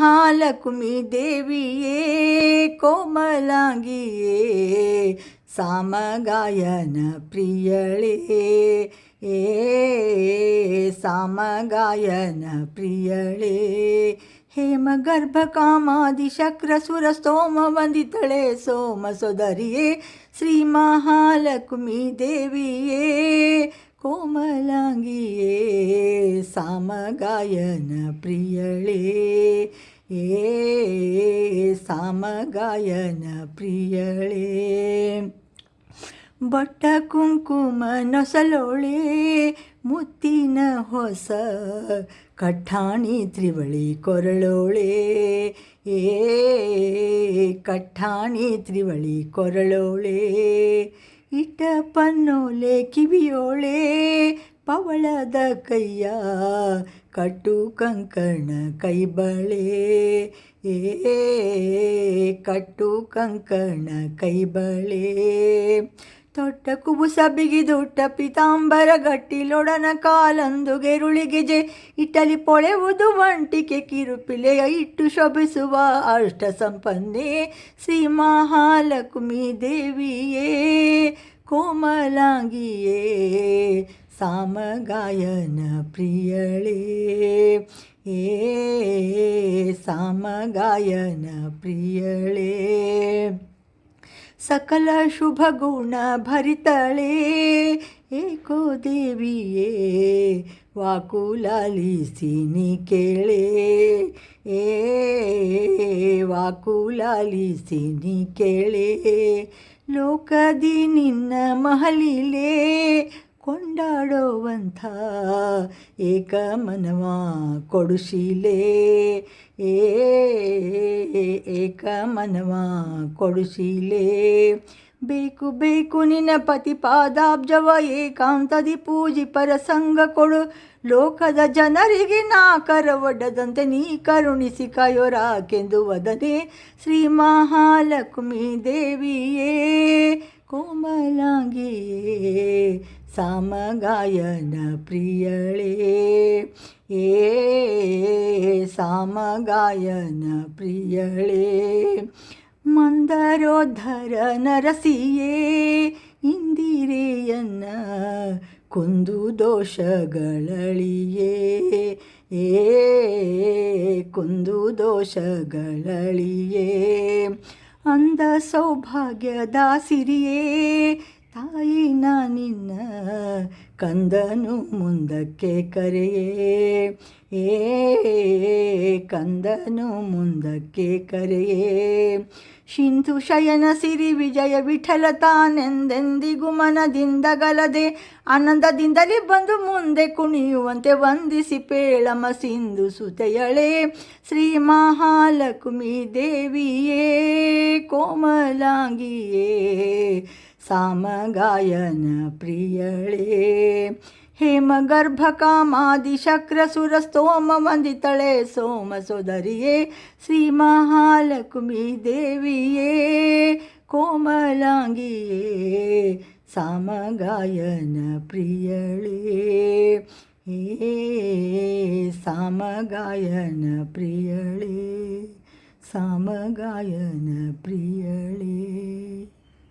ಮಹಾಲಕ್ಷ್ಮಿ ದೇವಿಯೇ ಕೋಮಲಾಂಗಿಯೇ ಸಾಮಗಾಯನ ಪ್ರಿಯಳೇ ಏ ಸಾಮಗಾಯನ ಪ್ರಿಯಳೇ ಹೇಮಗರ್ಭ ಕಾಮಾದಿ ಶಕ್ರ ಸುರ ಸ್ತೋಮ ವಂದಿತಳೆ ಸೋಮ ಸೋದರಿಯೇ ಶ್ರೀ ಮಹಾಲಕ್ಷ್ಮಿ ದೇವಿಯೇ ಕೋಮಲಾಂಗಿಯೇ, ಸಾಮಗಾಯನ ಪ್ರಿಯಳೇ. ಏ, ಸಾಮಗಾಯನ ಪ್ರಿಯಳೇ. ಬಟ್ಟ ಕುಂಕುಮ ನೊಸಲೋಳೆ, ಮುತ್ತಿನ ಹೊಸ ಕಠಾಣಿ ತ್ರಿವಳಿ ಕೊರಳೋಳೆ. ಏ, ಕಠಾಣಿ ತ್ರಿವಳಿ ಕೊರಳೋಳೆ. ಇಟ್ಟ ಪನ್ನೋಲೆ ಕಿವಿಯೋಳೆ ಪವಳದ ಕೈಯ ಕಟ್ಟು ಕಂಕಣ ಕೈಬಳೆ. ಏ ಕಟ್ಟು ಕಂಕಣ ಕೈಬಳೆ. ತೊಟ್ಟ ಕುಬುಸ ಬಿಗಿದುಟ್ಟ ಪಿತಾಂಬರ ಗಟ್ಟಿಲೊಡನ ಕಾಲಂದು ಗೆರುಳಿಗೆಜೆ ಇಟ್ಟಲಿ ಪೊಳೆವುದು ಒಂಟಿಕೆ ಕಿರುಪಿಲೆಯ ಇಟ್ಟು ಶೋಭಿಸುವ ಅಷ್ಟ ಸಂಪನ್ನೆ ಶ್ರೀ ದೇವಿಯೇ, ಕೋಮಲಾಂಗಿಯೇ, ಸಾಮಗಾಯನ ಪ್ರಿಯಳೇ. ಏ, ಸಾಮಗಾಯನ ಪ್ರಿಯಳೇ. ಸಕಲ ಶುಭ ಗುಣ ಭರಿತಳೆ. ಏಕೋ ದೇವಿಯೇ ವಾಕುಲಾಲಿಸಿನಿ ಕೇಳೆ. ಏ ವಾಕುಲಾಲಿಸಿನಿ ಕೇಳೆ. ಲೋಕದಿ ನಿನ್ನ ಮಹಲಿಲೆ ಕೊಂಡಾಡೋವಂಥ ಏಕ ಮನವ ಕೊಡುಶೀಲೆ. ಏಕ ಮನವ ಕೊಡುಶೀಲೆ. ಬೇಕು ಬೇಕು ನಿನ್ನ ಪತಿ ಪಾದಾಬ್ಜವ ಏಕಾಂತದಿ ಪೂಜಿ ಪರಸಂಗ ಕೊಡು. ಲೋಕದ ಜನರಿಗೆ ನಾ ಕರವೊಡ್ಡದಂತೆ ನೀ ಕರುಣಿಸಿ ಕಯೋರಾಕೆಂದು ವದನೆ. ಶ್ರೀ ಮಹಾಲಕ್ಷ್ಮೀ ದೇವಿಯೇ ಕೋಮಲಾಂಗಿಯೇ ಸಾಮಗಾಯನ ಪ್ರಿಯಳೇ. ಏ ಸಾಮಗಾಯನ ಪ್ರಿಯಳೇ ಮಂದರೋದ್ಧರ ನರಸಿಯೇ ಇಂದಿರೇಯನ್ನ ಕುಂದು ದೋಷಗಳಳಿಯೇ. ಏ ಕುಂದು ದೋಷಗಳಳಿಯೇ ಅಂದ ಸೌಭಾಗ್ಯದ ಸಿರಿಯೇ ತಾಯಿ ನಾ ನಿನ್ನ ಕಂದನು ಮುಂದಕ್ಕೆ ಕರೆಯೇ. ಏ, ಕಂದನು ಮುಂದಕ್ಕೆ ಕರೆಯೇ. ಶಿಂಧು ಶಯನ ಸಿರಿ ವಿಜಯ ವಿಠಲ ತಾನೆಂದೆಂದಿಗೂ ಮನದಿಂದ ಗಲದೆ, ಆನಂದದಿಂದಲೇ ಬಂದು ಮುಂದೆ ಕುಣಿಯುವಂತೆ ವಂದಿಸಿ ಪೇಳಮ ಸಿಂಧು ಸುತೆಯಳೆ. ಶ್ರೀ ಮಹಾಲಕ್ಷ್ಮೀ ದೇವಿಯೇ, ಕೋಮಲಾಂಗಿಯೇ ಸಾಮಗಾಯನ ಪ್ರಿಯಳೇ. ಹೇಮಗರ್ಭ ಕಾಮಾದಿ ಶಕ್ರ ಸುರ ಸ್ತೋಮ ವಂದಿತಳೆ ಸೋಮ ಸೋದರಿಯೇ ಶ್ರೀ ಮಹಾಲಕ್ಷ್ಮಿ ದೇವಿಯೇ ಕೋಮಲಾಂಗಿಯೇ, ಸಾಮಗಾಯನ ಪ್ರಿಯಳೇ. ಏ ಸಾಮಗಾಯನ ಪ್ರಿಯಳೇ ಸಾಮಗಾಯನ ಪ್ರಿಯಳೇ.